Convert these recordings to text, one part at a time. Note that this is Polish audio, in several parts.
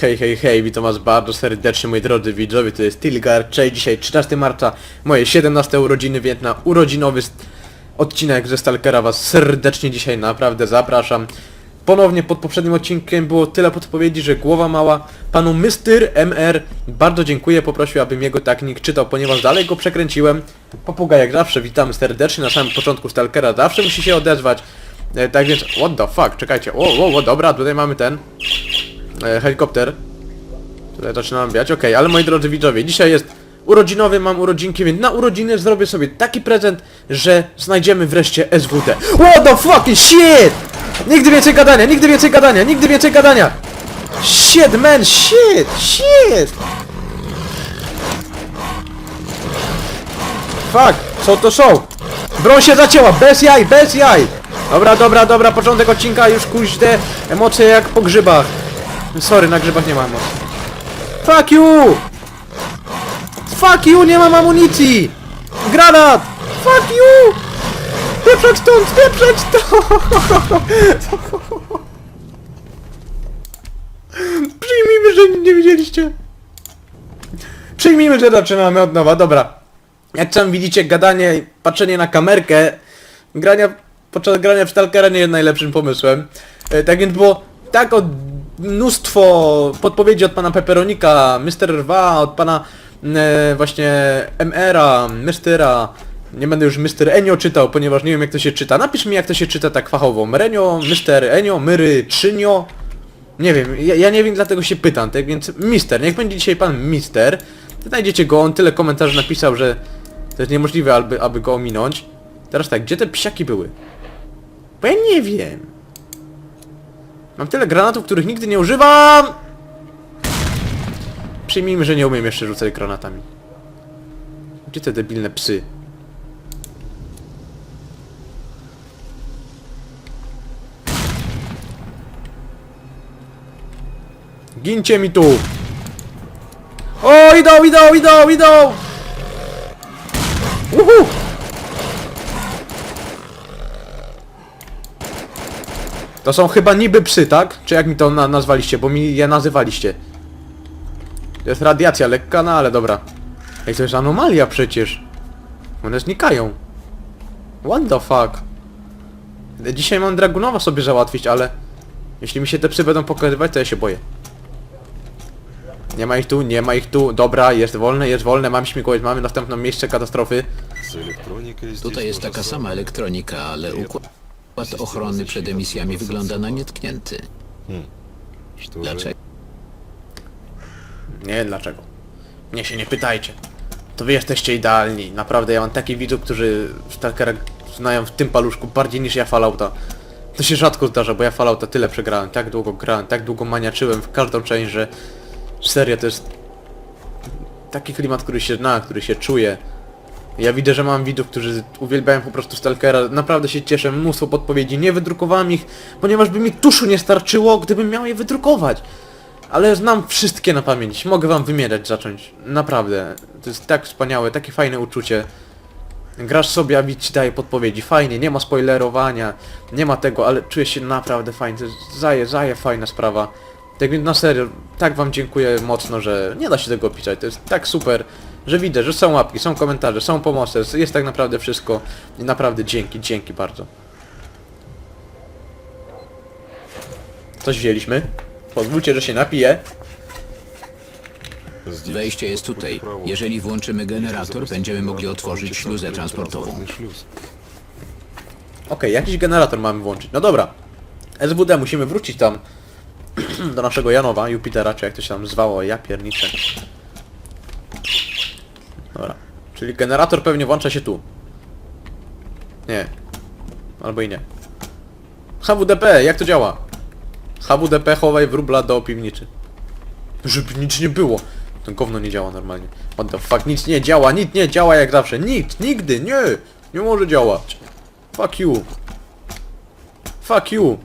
Hej, hej, hej, witam was bardzo serdecznie moi drodzy widzowie, to jest Tilgar, cześć, dzisiaj 13 marca, moje 17 urodziny, więc na urodzinowy odcinek ze Stalkera was serdecznie dzisiaj naprawdę zapraszam. Ponownie pod poprzednim odcinkiem było tyle podpowiedzi, że głowa mała. Panu Mr. MR bardzo dziękuję, poprosił abym jego tak nick czytał, ponieważ dalej go przekręciłem. Papuga jak zawsze, witamy serdecznie na samym początku Stalkera, zawsze musi się odezwać. E, tak więc, what the fuck, czekajcie, o, o, o, dobra, tutaj mamy ten e, helikopter. Tutaj zaczynam biać, okej, ale moi drodzy widzowie, dzisiaj jest urodzinowy, mam urodzinki, więc na urodziny zrobię sobie taki prezent, że znajdziemy wreszcie SWT. What the fucking shit! Nigdy więcej gadania, nigdy więcej gadania, nigdy więcej gadania! Shit, man, shit, shit! Fuck, co to są? Broń się zacięła, bez jaj, bez jaj! Dobra, dobra, dobra, początek odcinka, już kuźde, emocje jak po grzybach. Sorry, na grzybach nie ma emocji. Fuck you! Fuck you, nie mam amunicji! Granat! Fuck you! Pieprzać stąd, pieprzać stąd! Przyjmijmy, że nie widzieliście. Przyjmijmy, że zaczynamy od nowa, dobra. Jak sam widzicie, gadanie, patrzenie na kamerkę, grania, podczas grania w Stalkera nie jest najlepszym pomysłem. E, tak więc było tak od mnóstwo podpowiedzi od pana Pepperonika, Mr. Rwa, od pana e, właśnie MR-a. Nie będę już Mr. Enio czytał, ponieważ nie wiem jak to się czyta. Napisz mi jak to się czyta tak fachowo. Mrenio, Mr. Enio, Myry, Trzynio. Nie wiem, ja, ja nie wiem dlatego się pytam, tak więc Mister, niech będzie dzisiaj pan Mister. Znajdziecie go, on tyle komentarzy napisał, że to jest niemożliwe, aby, aby go ominąć. Teraz tak, gdzie te psiaki były? Bo ja nie wiem. Mam tyle granatów, których nigdy nie używam! Przyjmijmy, że nie umiem jeszcze rzucać granatami. Gdzie te debilne psy? Gincie mi tu! O, idą, idą, idą, idą! Uhu! To są chyba niby psy, tak? Czy jak mi to na nazwaliście, bo mi je nazywaliście. To jest radiacja lekka, no ale dobra. Ej, to jest anomalia przecież. One znikają. What the fuck? Dzisiaj mam Dragunowa sobie załatwić, ale... Jeśli mi się te psy będą pokazywać, to ja się boję. Nie ma ich tu, nie ma ich tu. Dobra, jest wolne, jest wolne, mam śmigłowiec, mamy następne miejsce katastrofy. Tutaj jest taka sama elektronika, ale układ... Układ ochrony przed emisjami wygląda na nietknięty. Hmm. Dlaczego? Nie dlaczego. Mnie się nie pytajcie. To wy jesteście idealni. Naprawdę, ja mam takich widzów, którzy Stalkera znają w tym paluszku bardziej niż ja Fallouta. To się rzadko zdarza, bo ja Fallouta tyle przegrałem, tak długo grałem, tak długo maniaczyłem w każdą część, że serio to jest taki klimat, który się zna, który się czuje. Ja widzę, że mam widzów, którzy uwielbiają po prostu Stalkera, naprawdę się cieszę, mnóstwo podpowiedzi, nie wydrukowałem ich, ponieważ by mi tuszu nie starczyło, gdybym miał je wydrukować. Ale znam wszystkie na pamięć, mogę wam wymieniać zacząć, naprawdę. To jest tak wspaniałe, takie fajne uczucie. Grasz sobie, a widz ci daje podpowiedzi, fajnie, nie ma spoilerowania, nie ma tego, ale czujesz się naprawdę fajnie, to jest zaje, zaje fajna sprawa. Tak więc na serio, tak wam dziękuję mocno, że nie da się tego opisać, to jest tak super, że widzę, że są łapki, są komentarze, są pomosty, jest tak naprawdę wszystko. I naprawdę dzięki, dzięki bardzo. Coś wzięliśmy. Pozwólcie, że się napiję. Wejście jest tutaj. Jeżeli włączymy generator, będziemy mogli otworzyć śluzę transportową. Okej, jakiś generator mamy włączyć. No dobra. SWD, musimy wrócić tam do naszego Janowa, Jupitera, czy jak to się tam zwało, ja pierniczę. Dobra. Czyli generator pewnie włącza się tu. Nie. Albo i nie. HWDP, jak to działa? HWDP chowaj wróbla do piwniczy. Żeby nic nie było. To gówno nie działa normalnie. What the fuck, nic nie działa, nic nie działa jak zawsze. Nic, nigdy, nie! Nie może działać. Fuck you. Fuck you.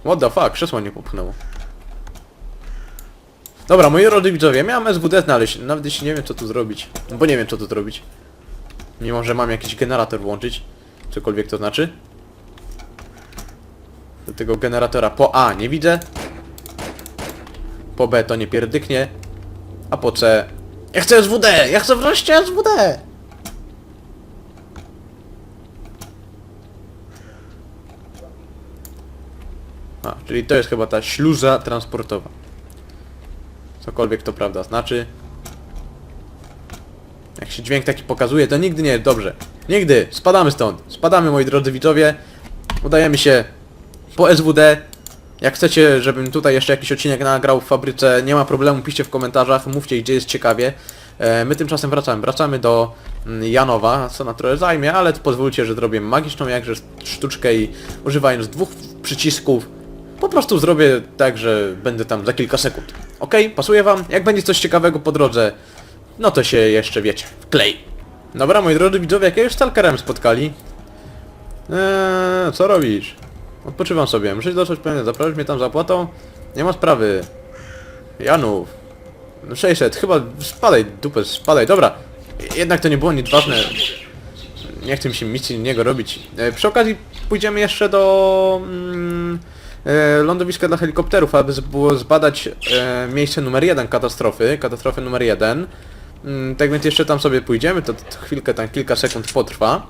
What the fuck, krzesło nie popchnęło. Dobra, moi drodzy widzowie, miałem SWD znaleźć, nawet jeśli nie wiem co tu zrobić. Bo nie wiem co tu zrobić. Mimo, że mam jakiś generator włączyć. Cokolwiek to znaczy. Do tego generatora po A nie widzę. Po B to nie pierdyknie. A po C... Ja chcę SWD! Ja chcę wreszcie SWD! A, czyli to jest chyba ta śluza transportowa. Cokolwiek to prawda znaczy. Jak się dźwięk taki pokazuje, to nigdy nie jest dobrze. Nigdy! Spadamy stąd! Spadamy, moi drodzy widzowie. Udajemy się po SWD. Jak chcecie, żebym tutaj jeszcze jakiś odcinek nagrał w fabryce, nie ma problemu, piszcie w komentarzach, mówcie gdzie jest ciekawie. E, my tymczasem wracamy. Wracamy do mm, Janowa, co na trochę zajmie, ale pozwólcie, że zrobię magiczną jakże sztuczkę i używając dwóch przycisków po prostu zrobię tak, że będę tam za kilka sekund. Ok? Pasuje wam? Jak będzie coś ciekawego po drodze, no to się jeszcze wiecie, wklej. Dobra, moi drodzy widzowie, jakiegoś stalkerem spotkali. Eee, co robisz? Odpoczywam sobie, muszę dostać pewnie, zaprawić mnie tam zapłatą? Nie ma sprawy. Janów. No 600, chyba spadaj, dupę, spadaj, dobra. Jednak to nie było nic ważne. Nie chcę mi się nic innego robić. E, przy okazji pójdziemy jeszcze do mm, e, lądowiska dla helikopterów, aby było zbadać e, miejsce numer jeden katastrofy, katastrofy numer jeden. Mm, tak więc jeszcze tam sobie pójdziemy, to, chwilkę, tam kilka sekund potrwa.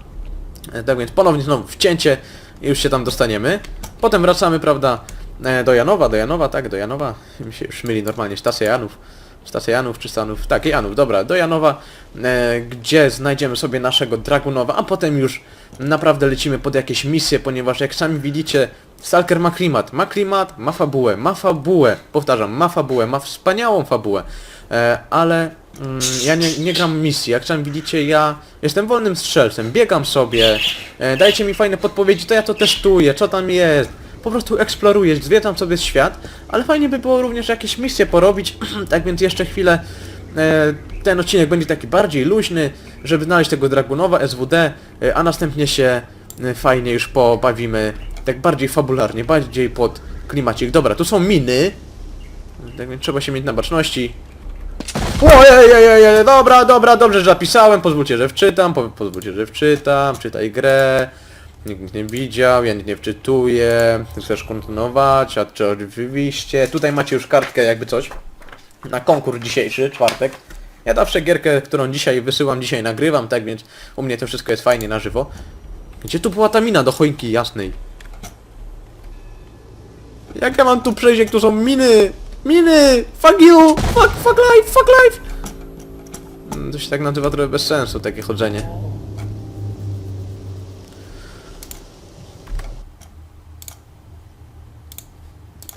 E, tak więc ponownie znowu wcięcie i już się tam dostaniemy. Potem wracamy, prawda, e, do Janowa, do Janowa, tak, do Janowa. Mi się już myli normalnie, stacja Janów. Stacja Janów czy Stanów? Tak, Janów, dobra, do Janowa, gdzie znajdziemy sobie naszego Dragunowa, a potem już naprawdę lecimy pod jakieś misje, ponieważ jak sami widzicie, Stalker ma klimat, ma klimat, ma fabułę, ma fabułę, powtarzam, ma fabułę, ma wspaniałą fabułę, e, ale mm, ja nie, nie gram misji, jak sami widzicie, ja jestem wolnym strzelcem, biegam sobie, e, dajcie mi fajne podpowiedzi, to ja to testuję, co tam jest, po prostu eksploruję, zwiedzam sobie świat, ale fajnie by było również jakieś misje porobić, tak więc jeszcze chwilę. E, ten odcinek będzie taki bardziej luźny, żeby znaleźć tego Dragunowa, SWD, e, a następnie się e, fajnie już pobawimy, tak bardziej fabularnie, bardziej pod klimacik. Dobra, tu są miny, tak więc trzeba się mieć na baczności. Ojej, dobra, dobra, dobrze, że zapisałem, pozwólcie, że wczytam, po, pozwólcie, że wczytam, czytaj grę. Nikt nie widział, ja nie wczytuję. Chcesz kontynuować, a czy oczywiście. Tutaj macie już kartkę jakby coś. Na konkurs dzisiejszy, czwartek. Ja zawsze gierkę, którą dzisiaj wysyłam, dzisiaj nagrywam, tak więc u mnie to wszystko jest fajnie na żywo. Gdzie tu była ta mina do choinki jasnej? Jak ja mam tu przejść, jak tu są miny? Miny! Fuck you! Fuck, fuck life, fuck life! Mm, To się tak nazywa trochę bez sensu, takie chodzenie.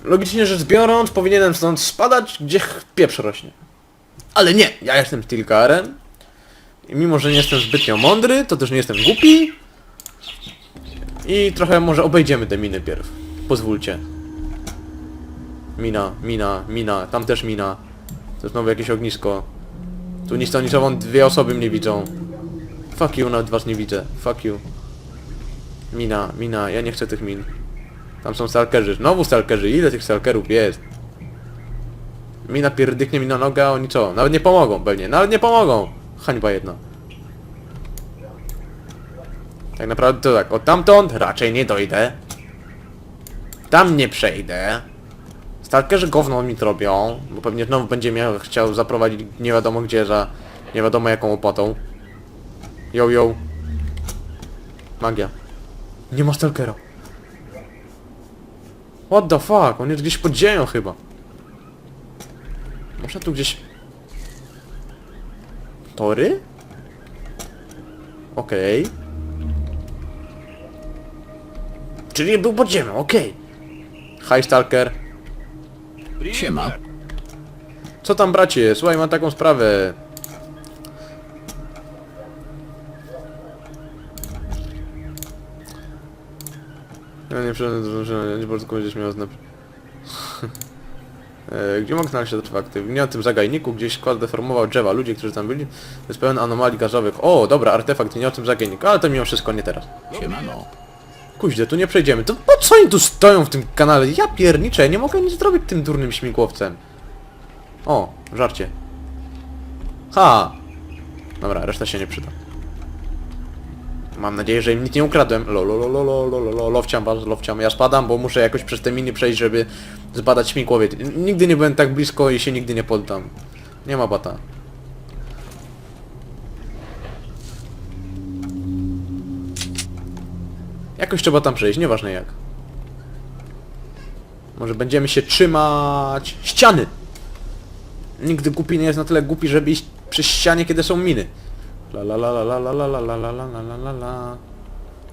Logicznie rzecz biorąc, powinienem stąd spadać, gdzie pieprz rośnie. Ale nie! Ja jestem Stilkarem. I mimo, że nie jestem zbytnio mądry, to też nie jestem głupi. I trochę może obejdziemy te miny pierw. Pozwólcie. Mina, mina, mina, tam też mina. To znowu jakieś ognisko. Tu nic to niczową dwie osoby mnie widzą. Fuck you, nawet was nie widzę. Fuck you. Mina, mina, ja nie chcę tych min. Tam są stalkerzy. Znowu stalkerzy, ile tych stalkerów jest? Mina pierdyknie mi na nogę, a co? Nawet nie pomogą pewnie, nawet nie pomogą! Hańba jedna. Tak naprawdę to tak, od tamtąd raczej nie dojdę. Tam nie przejdę. Stalkerzy gówno mi robią, bo pewnie znowu będzie miał, chciał zaprowadzić nie wiadomo gdzie za nie wiadomo jaką opłatą. Yo, yo. Magia. Nie ma stalkera. What the fuck? On jest gdzieś pod ziemią chyba. Można tu gdzieś... Tory? Okej. Czyli był pod ziemią, okej. Hi Stalker. Siema. Co tam bracie? Słuchaj, mam taką sprawę. Ja nie przyszedłem że nie bardzo będziesz miał znać. E, Gdzie mogę znaleźć artefakty? Nie na tym zagajniku, gdzieś skład deformował drzewa. Ludzie, którzy tam byli, to jest pełen anomalii gazowych. O, dobra, artefakt, nie o tym zagajniku, ale to mimo wszystko nie teraz. Siemano. Kuźle, tu nie przejdziemy. To po co oni tu stoją w tym kanale? Ja pierniczę, ja nie mogę nic zrobić tym durnym śmigłowcem. O, żarcie. Ha! Dobra, reszta się nie przyda. Mam nadzieję, że im nic nie ukradłem. Lowciam was, lowciam. Ja spadam, bo muszę jakoś przez te miny przejść, żeby zbadać śmigłowiec. Nigdy nie byłem tak blisko i się nigdy nie poddam. Nie ma bata. Jakoś trzeba tam przejść, nieważne jak. Może będziemy się trzymać ściany. Nigdy głupi nie jest na tyle głupi, żeby iść przy ścianie, kiedy są miny. La la la la la la la la la la la la la la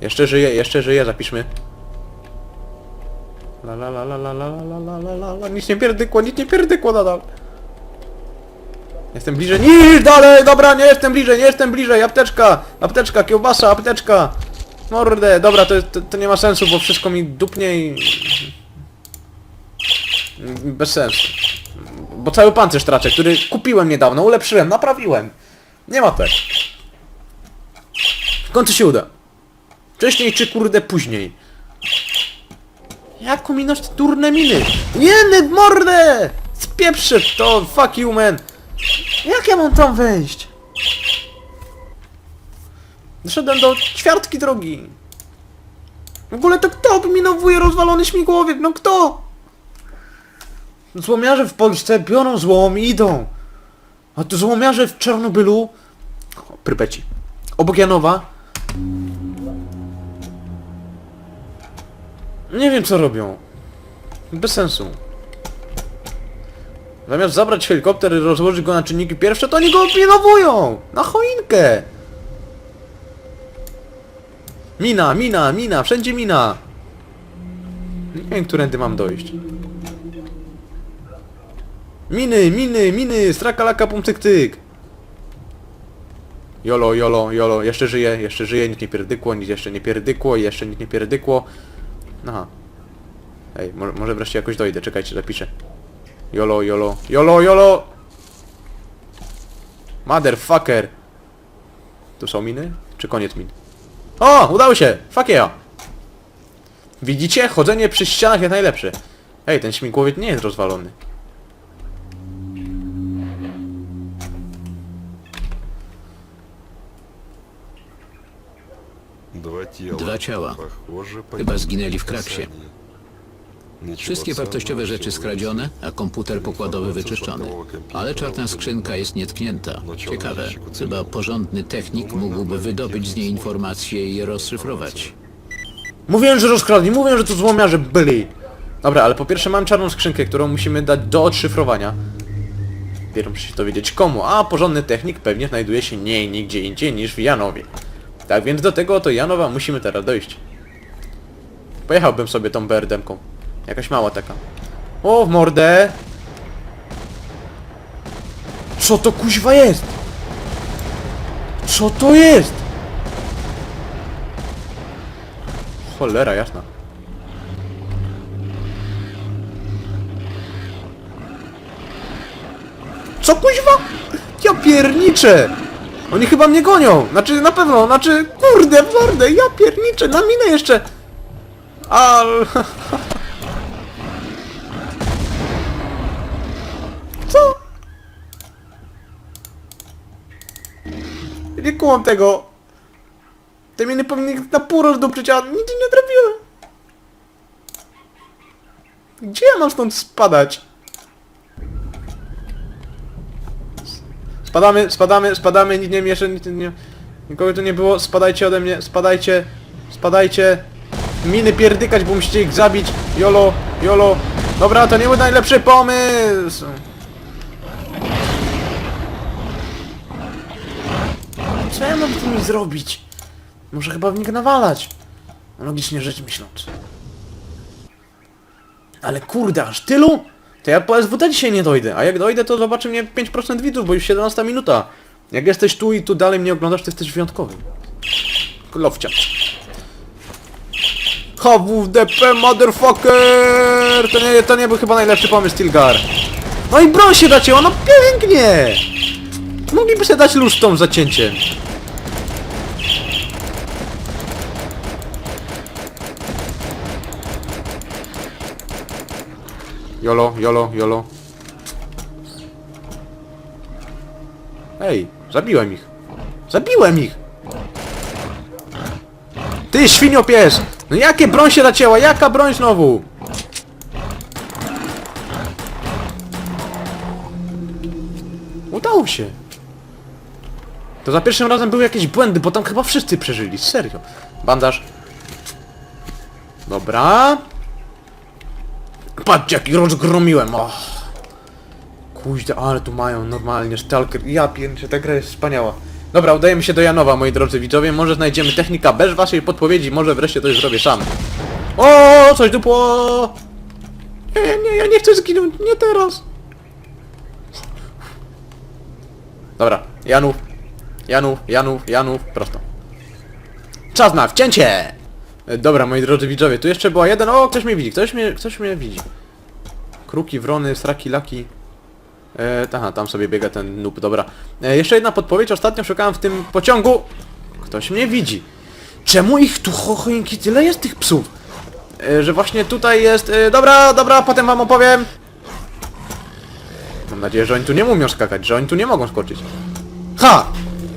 Jeszcze żyje, jeszcze żyje, zapiszmy. La la la la la la la la la la la Nic nie pierdykło, nic nie pierdykło nadal. Jestem bliżej, niż dalej, dobra, nie jestem bliżej, nie jestem bliżej, apteczka, apteczka, kiełbasa, apteczka. Mordę, dobra, to, to, to nie ma sensu, bo wszystko mi dupnie i... Bez sensu. Bo cały pancerz tracę, który kupiłem niedawno, ulepszyłem, naprawiłem. Nie ma tak. W końcu się uda. Wcześniej czy kurde później. Jak ominąć te durne miny? Jeny mordę! Spieprzę to, fuck you man! Jak ja mam tam wejść? Doszedłem do ćwiartki drogi. W ogóle to kto obminowuje rozwalony śmigłowiec? No kto? Złomiarze w Polsce biorą złom i idą. A tu złomiarze w Czarnobylu... Prypeci. Obok Janowa... Nie wiem co robią. Bez sensu. Zamiast zabrać helikopter i rozłożyć go na czynniki pierwsze, to oni go opinowują! Na choinkę! Mina, mina, mina, wszędzie mina! Nie wiem, którędy mam dojść. Miny, miny, miny, strakalaka, pum, tyk, tyk. Jolo, jolo, jolo, jeszcze żyje, jeszcze żyje, nic nie pierdykło, nic jeszcze nie pierdykło, jeszcze nic nie pierdykło. Aha. Ej, może, może wreszcie jakoś dojdę, czekajcie, zapiszę. Jolo, jolo, jolo, jolo! Motherfucker! Tu są miny? Czy koniec min? O! Udało się! Fuck yeah! Widzicie? Chodzenie przy ścianach jest najlepsze. Ej, ten śmigłowiec nie jest rozwalony. Dwa ciała. Chyba zginęli w kraksie. Wszystkie wartościowe rzeczy skradzione, a komputer pokładowy wyczyszczony. Ale czarna skrzynka jest nietknięta. Ciekawe, chyba porządny technik mógłby wydobyć z niej informacje i je rozszyfrować. Mówiłem, że rozkradli, mówiłem, że to złomiarze byli. Dobra, ale po pierwsze mam czarną skrzynkę, którą musimy dać do odszyfrowania. Pierwszy muszę się dowiedzieć komu, a porządny technik pewnie znajduje się nie nigdzie indziej niż w Janowie. Tak więc do tego oto Janowa musimy teraz dojść. Pojechałbym sobie tą BRD-ką. Jakaś mała taka. O, w mordę! Co to kuźwa jest? Co to jest? Cholera jasna. Co kuźwa? Ja pierniczę! Oni chyba mnie gonią! Znaczy na pewno, znaczy kurde, mordę, ja pierniczę, na minę jeszcze! Al... Co? Nie kumam tego. Te miny powinny na pół rozdupczyć, a nic nie trafiłem. Gdzie ja mam stąd spadać? Spadamy, spadamy, spadamy, nic nie mieszę, nic nie... Nikogo tu nie było, spadajcie ode mnie, spadajcie, spadajcie. Miny pierdykać, bo musicie ich zabić. Jolo, jolo. Dobra, to nie był najlepszy pomysł. Co ja mam z nimi zrobić? Może chyba w nich nawalać. Logicznie rzecz myśląc. Ale kurde, aż tylu? To ja po SWT dzisiaj nie dojdę, a jak dojdę to zobaczy mnie 5% widzów, bo już 17 minuta. Jak jesteś tu i tu dalej mnie oglądasz, to jesteś wyjątkowy. Lowcia. HWDP motherfucker! To nie, to nie był chyba najlepszy pomysł, Tilgar. No i broń się dacie, no pięknie! Mogliby sobie dać lusztą zacięcie. Jolo, jolo, jolo. Ej, zabiłem ich. Zabiłem ich! Ty, świnio pies! No jakie broń się nacięła? Jaka broń znowu? Udało się. To za pierwszym razem były jakieś błędy, bo tam chyba wszyscy przeżyli, serio. Bandaż. Dobra. Patrz jaki rozgromiłem, oh. Kuźda, ale tu mają normalnie stalker. Ja pierniczę, ta gra jest wspaniała. Dobra, udajemy się do Janowa, moi drodzy widzowie. Może znajdziemy technika bez waszej podpowiedzi, może wreszcie coś zrobię sam. O, coś dupło! Nie, nie, ja nie chcę zginąć, nie teraz. Dobra, Janów, Janów, Janów, Janów, prosto. Czas na wcięcie! E, Dobra, moi drodzy widzowie, tu jeszcze była jeden... O, ktoś mnie widzi, ktoś mnie, ktoś mnie widzi. Kruki, wrony, sraki, laki. E, aha, tam sobie biega ten noob, dobra. E, jeszcze jedna podpowiedź, ostatnio szukałem w tym pociągu. Ktoś mnie widzi. Czemu ich tu chochoinki tyle jest tych psów? E, że właśnie tutaj jest... E, dobra, dobra, potem wam opowiem. Mam nadzieję, że oni tu nie umią skakać, że oni tu nie mogą skoczyć. Ha!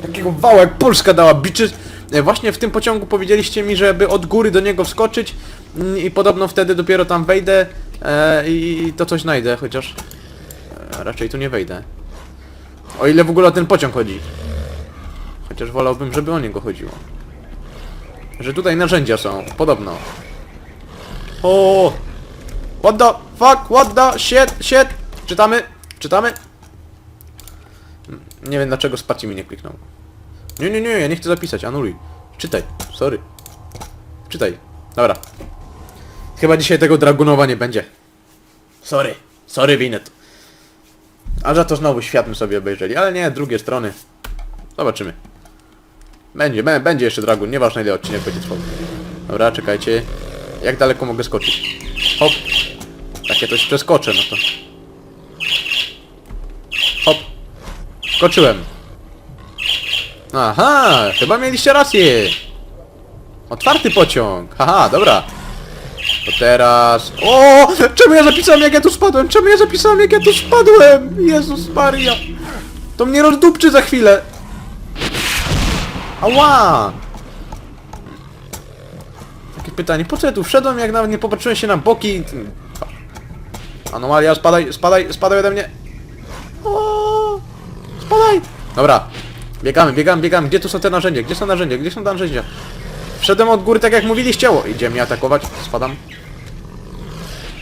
Takiego wała jak Polska dała biczy. E, Właśnie w tym pociągu powiedzieliście mi, żeby od góry do niego wskoczyć mm, i podobno wtedy dopiero tam wejdę e, i to coś znajdę, chociaż e, raczej tu nie wejdę. O ile w ogóle o ten pociąg chodzi. Chociaż wolałbym, żeby o niego chodziło. Że tutaj narzędzia są, podobno. O! What the fuck? What the shit? Shit? Czytamy? Czytamy? Nie wiem dlaczego spacji mi nie kliknął. Nie, nie, nie, ja nie chcę zapisać, anuluj. Czytaj, sorry. Czytaj. Dobra. Chyba dzisiaj tego Dragunowa nie będzie. Sorry. Sorry, Winet. A za to znowu świat my sobie obejrzeli, ale nie, drugie strony. Zobaczymy. Będzie, bę- będzie jeszcze Dragun, nieważne ile odcinek będzie trwał. Dobra, czekajcie. Jak daleko mogę skoczyć? Hop. Takie coś przeskoczę, no to... Hop. Skoczyłem. Aha, chyba mieliście rację. Otwarty pociąg. Haha, dobra. To teraz... O! Czemu ja zapisałem jak ja tu spadłem? Czemu ja zapisałem jak ja tu spadłem? Jezus Maria. To mnie rozdupczy za chwilę. Ała! Takie pytanie, po co ja tu wszedłem jak nawet nie popatrzyłem się na boki? Anomalia, spadaj, spadaj, spadaj ode mnie. O! Spadaj! Dobra. Biegamy, biegamy, biegamy. Gdzie tu są te narzędzia? Gdzie są narzędzia? Gdzie są narzędzia? Wszedłem od góry tak jak mówiliście. O, idzie mnie atakować. Spadam.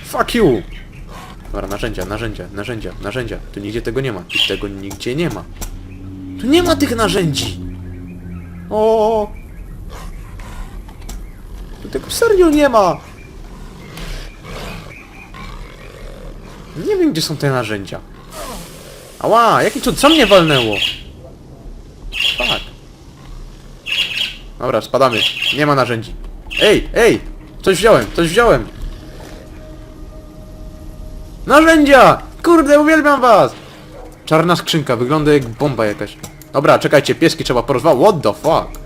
Fuck you! Dobra, narzędzia, narzędzia, narzędzia, narzędzia. Tu nigdzie tego nie ma. Tu tego nigdzie nie ma. Tu nie ma tych narzędzi! O! Tu tego serio nie ma! Nie wiem gdzie są te narzędzia. Ała, jaki cud, co mnie walnęło? Tak. Dobra, spadamy. Nie ma narzędzi. Ej, ej! Coś wziąłem, coś wziąłem! Narzędzia! Kurde, uwielbiam was! Czarna skrzynka, wygląda jak bomba jakaś. Dobra, czekajcie, pieski trzeba porozwać. What the fuck?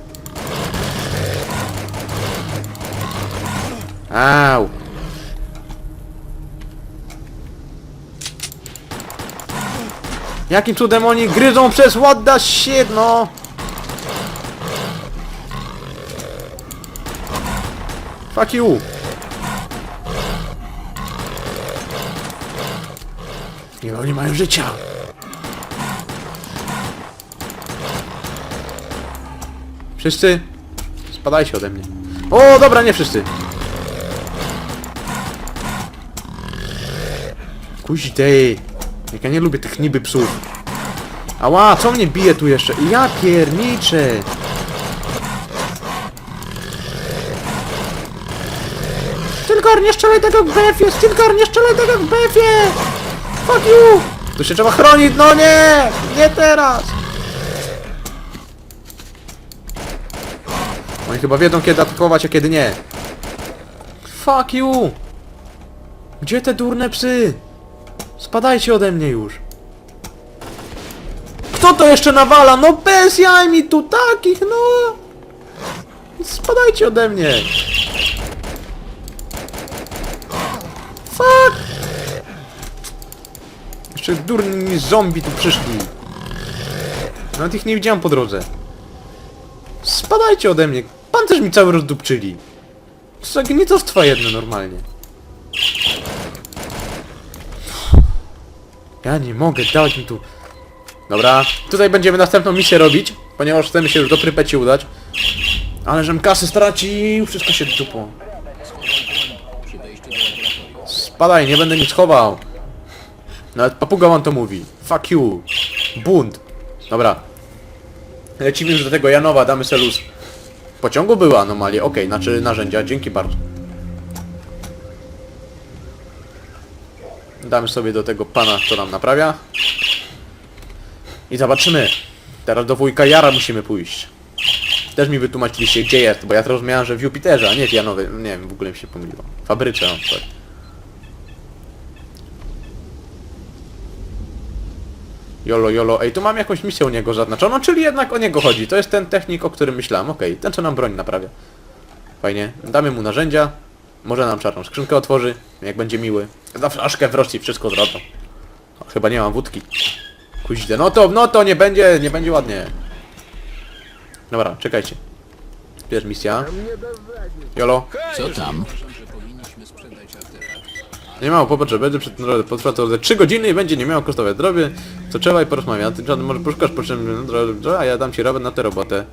Au! Jakim cudem oni gryzą przez what the shit, no! Fuck you! Ile oni mają życia? Wszyscy? Spadajcie ode mnie. O, dobra, nie wszyscy. Kuźdej. Jak ja nie lubię tych niby psów. Ała, co mnie bije tu jeszcze? Ja pierniczę. Stilgar, nie strzelaj tego w BF-ie! Stilgar, nie strzelaj tego w BF-ie! Fuck you! Tu się trzeba chronić, no nie! Nie teraz! Oni chyba wiedzą kiedy atakować, a kiedy nie. Fuck you! Gdzie te durne psy? Spadajcie ode mnie już. Kto to jeszcze nawala? No bez jaj mi tu takich, no! Spadajcie ode mnie! Fuck! Jeszcze durni zombie tu przyszli. Nawet ich nie widziałem po drodze. Spadajcie ode mnie! Pan pancerz mi cały rozdupczyli. Agnietostwa jedno normalnie. Ja nie mogę, dać mi tu... Dobra, tutaj będziemy następną misję robić, ponieważ chcemy się już do Prypeci udać. Ale żem kasy stracił, wszystko się laboratorium. Spadaj, nie będę nic chował. Nawet papuga wam to mówi. Fuck you. Bunt. Dobra. Lecimy już do tego Janowa, damy se luz. W pociągu były anomalie, okej, znaczy narzędzia, dzięki bardzo. Damy sobie do tego pana, co nam naprawia. I zobaczymy. Teraz do wujka Jara musimy pójść. Też mi wytłumaczyliście gdzie jest, bo ja to rozumiałem, że w Jupiterze, a nie w Janowie. Nie wiem, w ogóle mi się pomyliło. Fabryce, no, sorry. Jolo, jolo. Ej, tu mam jakąś misję u niego zaznaczoną, czyli jednak o niego chodzi. To jest ten technik, o którym myślałem. Okej, ten co nam broń naprawia. Fajnie. Damy mu narzędzia. Może nam czarną skrzynkę otworzy, jak będzie miły. Za flaszkę w Rosji wszystko zrobią. O, chyba nie mam wódki. Kuźde, no to, no to nie będzie, nie będzie ładnie. Dobra, czekajcie. Jest misja? Jolo. Co tam? Nie mało popatrz, będzie przed narodem potrwa to 3 godziny i będzie nie miało kosztować drobie, co trzeba i porozmawiać. A ty John, może poszukasz potrzebny a ja dam ci robot na tę robotę.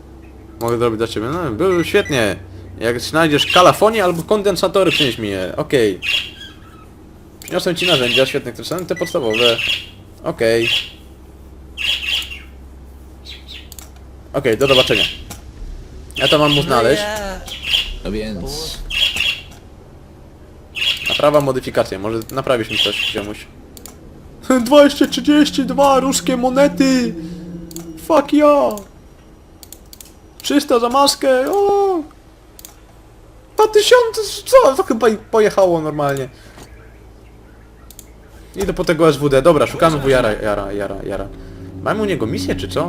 Mogę zrobić dla ciebie. No, był świetnie. Jak znajdziesz kalafonię albo kondensatory, przynieś mi je. Okej. Przyniosłem ci narzędzia, świetne, które są te podstawowe. Okej. Okej, do zobaczenia. Ja to mam mu znaleźć. No więc... Naprawa, modyfikacja. Może naprawisz mi coś, ziomuś. 232 ruskie monety! Fuck ja! 300 za maskę! O! 2000! Co? To chyba i pojechało normalnie. Idę po tego SWD. Dobra, szukamy wujara, jara, jara, jara. Mamy u niego misję, czy co?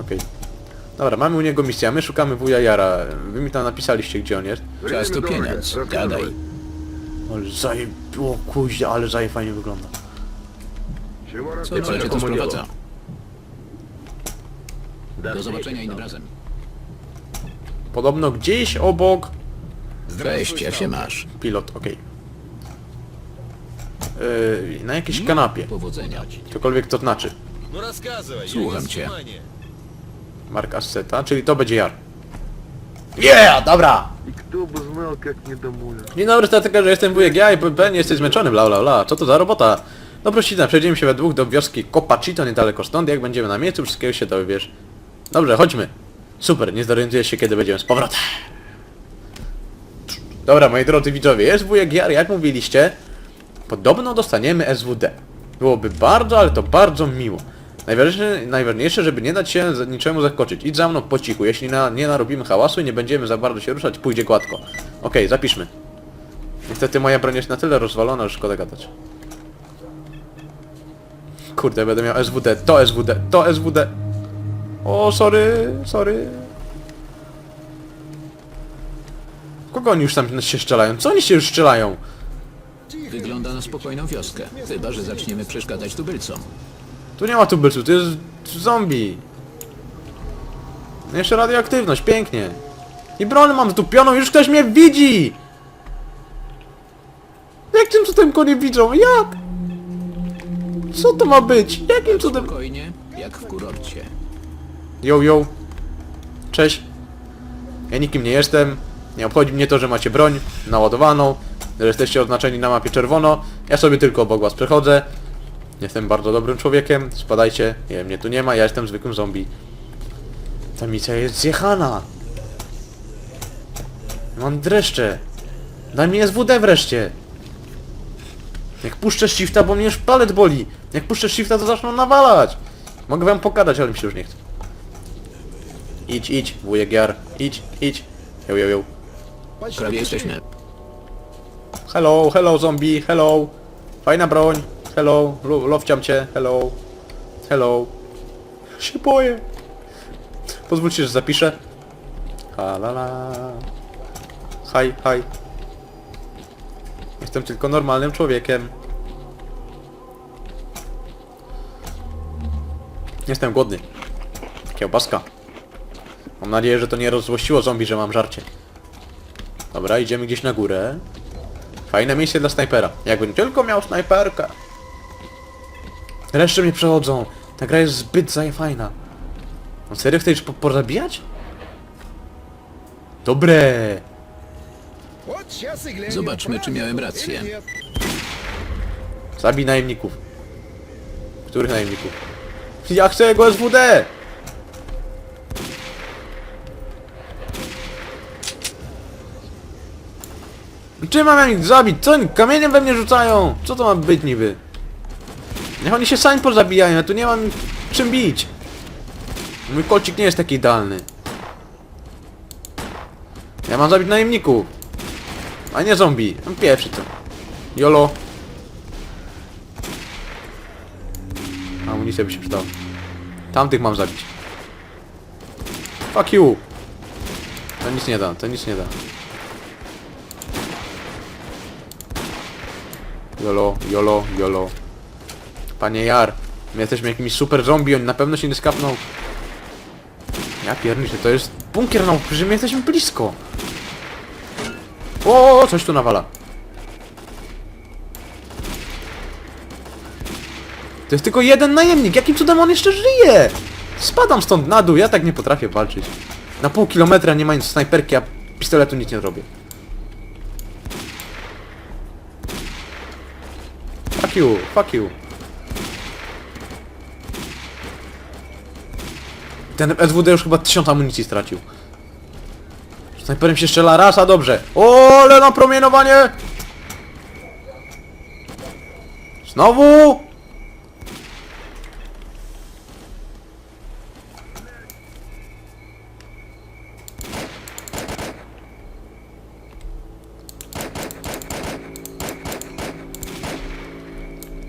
Okej. Dobra, mamy u niego misję, a my szukamy wuja Jara. Wy mi tam napisaliście, gdzie on jest. Czas to pieniądz. Gadaj. Ale zaje... O kuźnia, ale zaje fajnie wygląda. Co cię tu sprowadza? Do zobaczenia innym razem. Podobno gdzieś obok... Cześć, jak się masz? Pilot, okej. Yy, na jakiejś kanapie. Powodzenia. Cokolwiek to znaczy. Ну рассказывай, Słucham я весь cię. внимание. Mark Asseta, czyli to będzie Jar. Yeah, dobra! dłubo zmyłek jak nie domuje. Dzień no, dobry, dlatego że jestem wujek ja i pewnie jesteś zmęczony, bla bla bla. Co to za robota? No prosina, przejdziemy się we dwóch do wioski Copacito, niedaleko stąd. Jak będziemy na miejscu, wszystkiego się dowiesz. Dobrze, chodźmy. Super, nie zorientujesz się, kiedy będziemy z powrotem. Dobra, moi drodzy widzowie, jest wujek Jar, jak mówiliście, podobno dostaniemy SWD. Byłoby bardzo, ale to bardzo miło. Najważniejsze, najważniejsze, żeby nie dać się niczemu zaskoczyć. Idź za mną po cichu. Jeśli na, nie narobimy hałasu i nie będziemy za bardzo się ruszać, pójdzie gładko. Okej, zapiszmy. Niestety moja broń jest na tyle rozwalona, że szkoda gadać. Kurde, będę miał SWD, to SWD, to SWD. O, sorry, sorry. Kogo oni już tam się strzelają? Co oni się już strzelają? Wygląda na spokojną wioskę. Chyba, że zaczniemy przeszkadzać tubylcom. Tu nie ma tubylców, to jest zombie. No Jeszcze radioaktywność, pięknie. I broń mam zdupioną, już ktoś mnie widzi! Jakim cudem go nie widzą? Jak? Co to ma być? Jakim cudem? Spokojnie, jak w kurorcie. Yo, yo. Cześć. Ja nikim nie jestem. Nie obchodzi mnie to, że macie broń naładowaną, że jesteście oznaczeni na mapie czerwono. Ja sobie tylko obok was przechodzę. Jestem bardzo dobrym człowiekiem. Spadajcie. Nie, mnie tu nie ma, ja jestem zwykłym zombie. Ta misja jest zjechana. Mam dreszcze. Daj mi SWD wreszcie. Jak puszczę shifta, bo mnie już palet boli. Jak puszczę shifta, to zaczną nawalać. Mogę wam pokazać, ale mi się już nie chce. Idź, idź, wujek Jar. Idź, idź. Yo, yo, yo. Prawie jesteśmy. Hello, hello zombie, hello. Fajna broń. Hello, Lo- lowciam cię, hello. Hello. Się boję. Pozwólcie, że zapiszę. Halala. Hi, hi. Jestem tylko normalnym człowiekiem. Jestem głodny. Kiełbaska. Mam nadzieję, że to nie rozzłościło zombie, że mam żarcie. Dobra, idziemy gdzieś na górę. Fajne miejsce dla snajpera. Jakbym tylko miał snajperkę. Reszty mnie przechodzą. Ta gra jest zbyt zajfajna. On serio chcesz po pozabijać? Dobre. Zobaczmy, czy miałem rację. Zabij najemników. Których najemników? Ja chcę jego SWD! Czy mam ich zabić? Co oni kamieniem we mnie rzucają? Co to ma być niby? Niech oni się sami pozabijają, ja tu nie mam czym bić. Mój kolcik nie jest taki idealny. Ja mam zabić najemników. A nie zombie. Mam pierwszy to. Jolo. Amunicja by się przydała. Tamtych mam zabić. Fuck you! To nic nie da, to nic nie da. Jolo, jolo, jolo. Panie Jar, my jesteśmy jakimiś super zombie, oni na pewno się nie skapną. Ja pierniczę, to jest bunkier, że my jesteśmy blisko. O, coś tu nawala. To jest tylko jeden najemnik, jakim cudem on jeszcze żyje? Spadam stąd na dół, ja tak nie potrafię walczyć. Na pół kilometra nie mając snajperki, a pistoletu nic nie robię. Fuck you, fuck you. Ten SWD już chyba tysiąc amunicji stracił. Snajperem się strzela raz, a dobrze. O, ale na promienowanie! Znowu!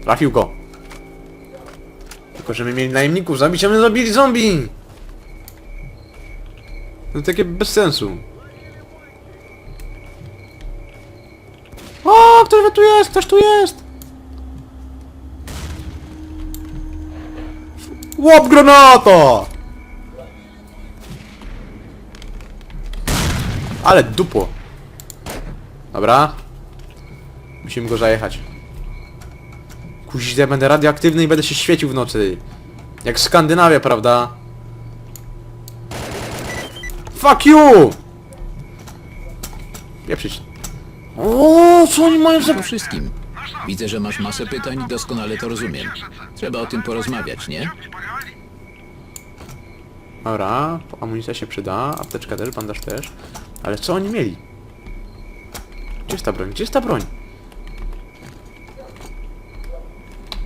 Trafił go. Tylko, że my mieli najemników zabić, a my zabili zombie! To takie bez sensu. O, ktoś tu jest, ktoś tu jest! Łap granata! Ale dupo. Dobra. Musimy go zajechać. Ja będę radioaktywny i będę się świecił w nocy. Jak Skandynawia, prawda? Fuck you! Pieprzyć. O, co oni mają za... Po wszystkim. Widzę, że masz masę pytań i doskonale to rozumiem. Trzeba o tym porozmawiać, nie? Dobra, amunicja się przyda, apteczka też, bandaż też. Ale co oni mieli? Gdzie jest ta broń? Gdzie jest ta broń?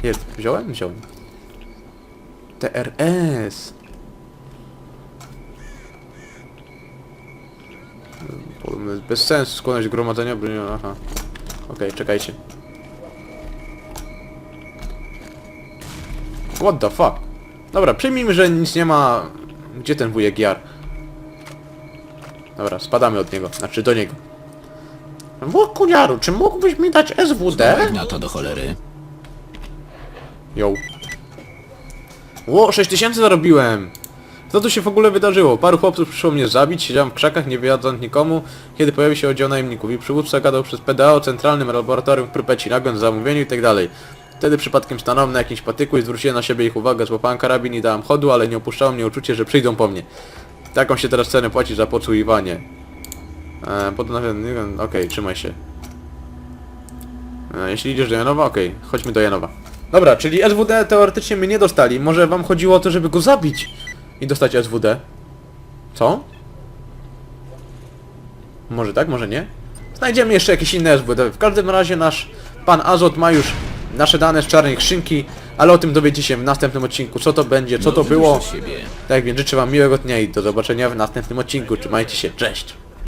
Jest, wziąłem? Wziąłem. TRS. Podobno jest Bez sensu skłonność gromadzenia broni. Aha. Okej, czekajcie. What the fuck? Dobra, przyjmijmy, że nic nie ma... Gdzie ten wujek Jar? Dobra, spadamy od niego. Znaczy do niego. Wujku Jaru, czy mógłbyś mi dać SWD? Na to do cholery. Yo. Ło, 6000 zarobiłem! Co tu się w ogóle wydarzyło? Paru chłopców przyszło mnie zabić, siedziałem w krzakach, nie wyjadząc nikomu, kiedy pojawił się oddział najemników i przywódca gadał przez PDA o centralnym laboratorium w Prypeci, nagląd zamówieniu i tak. Wtedy przypadkiem stanąłem na jakimś patyku i zwróciłem na siebie ich uwagę, złapałem karabin i dałem chodu, ale nie opuszczało mnie uczucie, że przyjdą po mnie. Taką się teraz cenę płaci za podsłuchiwanie. Eee, potem okej, trzymaj się. E, jeśli idziesz do Janowa, okej, chodźmy do Janowa. Dobra, czyli SWD teoretycznie my nie dostali. Może wam chodziło o to, żeby go zabić i dostać SWD? Co? Może tak, może nie? Znajdziemy jeszcze jakieś inne SWD. W każdym razie nasz pan Azot ma już nasze dane z czarnej skrzynki, ale o tym dowiecie się w następnym odcinku, co to będzie, co to było. Tak więc życzę wam miłego dnia i do zobaczenia w następnym odcinku. Trzymajcie się, cześć!